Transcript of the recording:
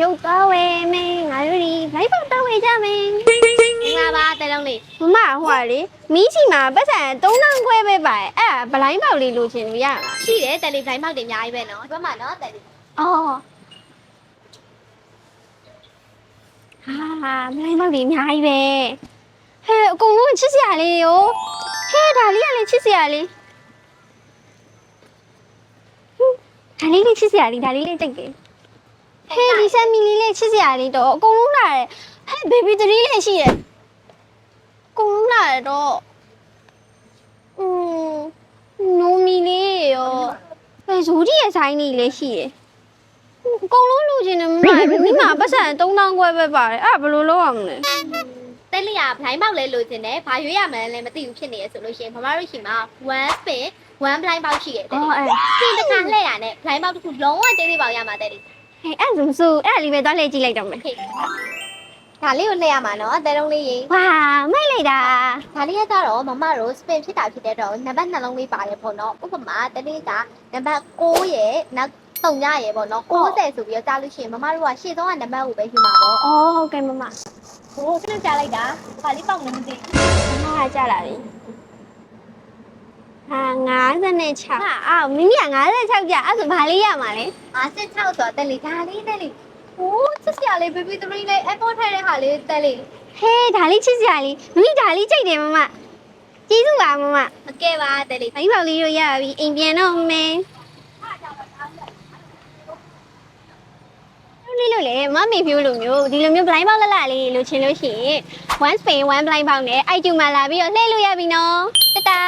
ရုပ်သွားဝဲမင်းငါတို့ဒီဘိုက်ပေါက်တော့ဝဲကြမင်းငါပါတဲလုံးလေးမမဟိုကလေမီးချီမှာပတ်စံ3000ခွဲပဲပါအဲ့ဒါဗလိုင်းပေါက်လေးလိုချင်လို့ရလားရှိတယ်တဲလေးဘိုင်းမောက်တွေအများကြီးပဲနော်ဒီဘက်မှာနော်တဲလေးအော်ဟာဗလိုင်းပေါက်လေးအများကြီးပဲဟဲ့အကုန်လုံးချစ်စရာလေးရောဟဲ့ဒါလေးကလည်းချစ်စရာလေးဟွန်းဒါလေးလေးချစ်စရာလေးဒါလေးလေးတိတ်တယ် ဟဲ့ဒီဆမ်မီလေးလေးချစ်စရာလေးတော့အကုန်လုံးလာတယ်ဟဲ့ဘေဘီ3လေးရှိတယ်အကုန်လုံးလာတယ်တော့อืมနိုမီလေးရောအဲဇိုဒီရဲ့ဆိုင်လေးလည်းရှိတယ်အကုန်လုံးလိုချင်တယ်မမမိမပတ်စံ3000ခွဲပဲပါတယ်အဲ့ဒါဘယ်လိုလုပ်ရမလဲတဲလေးကဘိုင်းမောက်လဲလိုချင်တယ်ဘာရွေးရမလဲလည်းမသိဘူးဖြစ်နေရဆိုလို့ရှိရင်မမတို့ရှိမှာ1 spin 1 blind box ရှိတယ်တဲအော်လေးအဲ့စင်တစ်ခါလှည့်ရနဲ့ blind box တစ်ခုလုံးဝတဲလေးပေါက်ရမှာတဲလေး ဟဲ့အဲ့ဒါဆိုဆိုအဲ့ဒါလေးပဲသွားလှည့်ကြည့်လိုက်တော့မယ်ခေဒါလေးကိုလှည့်ရမှာနော်တဲလုံးလေးရေဝါမိုက်လိုက်တာဒါလေးကကြတော့မမတို့ spin ဖြစ်တာဖြစ်တဲ့တော့နံပါတ်နှလုံးလေးပါတယ်ပေါ့နော်ဥပမာတဲလေးကနံပါတ်6ရဲ့နောက်3ရရဲ့ပေါ့နော်60ဆိုပြီးတော့ကြားလို့ရှိရင်မမတို့ကရှေ့ဆုံးကနံပါတ်ကိုပဲယူမှာပေါ့အော်ဟုတ်ကဲ့မမဟိုစနစ်ကြားလိုက်တာဒါလေးပေါက်နေမသိမမကကြာလာပြီ ဟာ56ဟာအော်မိမိက56ကြာအဲ့ဆိုဘာလေးရမှာလဲ56ဆိုတော့တက်လေးဒါလေးတက်လေးဟိုးချစ်စရာလေး baby 3လေး airport ထဲတဲ့ဟာလေးတက်လေးဟဲဒါလေးချစ်စရာလေးမိမိဒါလေးကြိုက်တယ်မမကျေးဇူးပါမမမကဲပါတက်လေးဘိုင်းပေါက်လေးတို့ရပါပြီအိမ်ပြန်တော့မယ်လေးလို့လေမမေဖြိုးလိုမျိုးဒီလိုမျိုး blind ပေါက်လက်လာလေးလိုချင်လို့ရှိရင် one spain one blind ပေါက်နဲ့ iTunes မှာလာပြီးတော့လှည့်လို့ရပြီနော်တတာ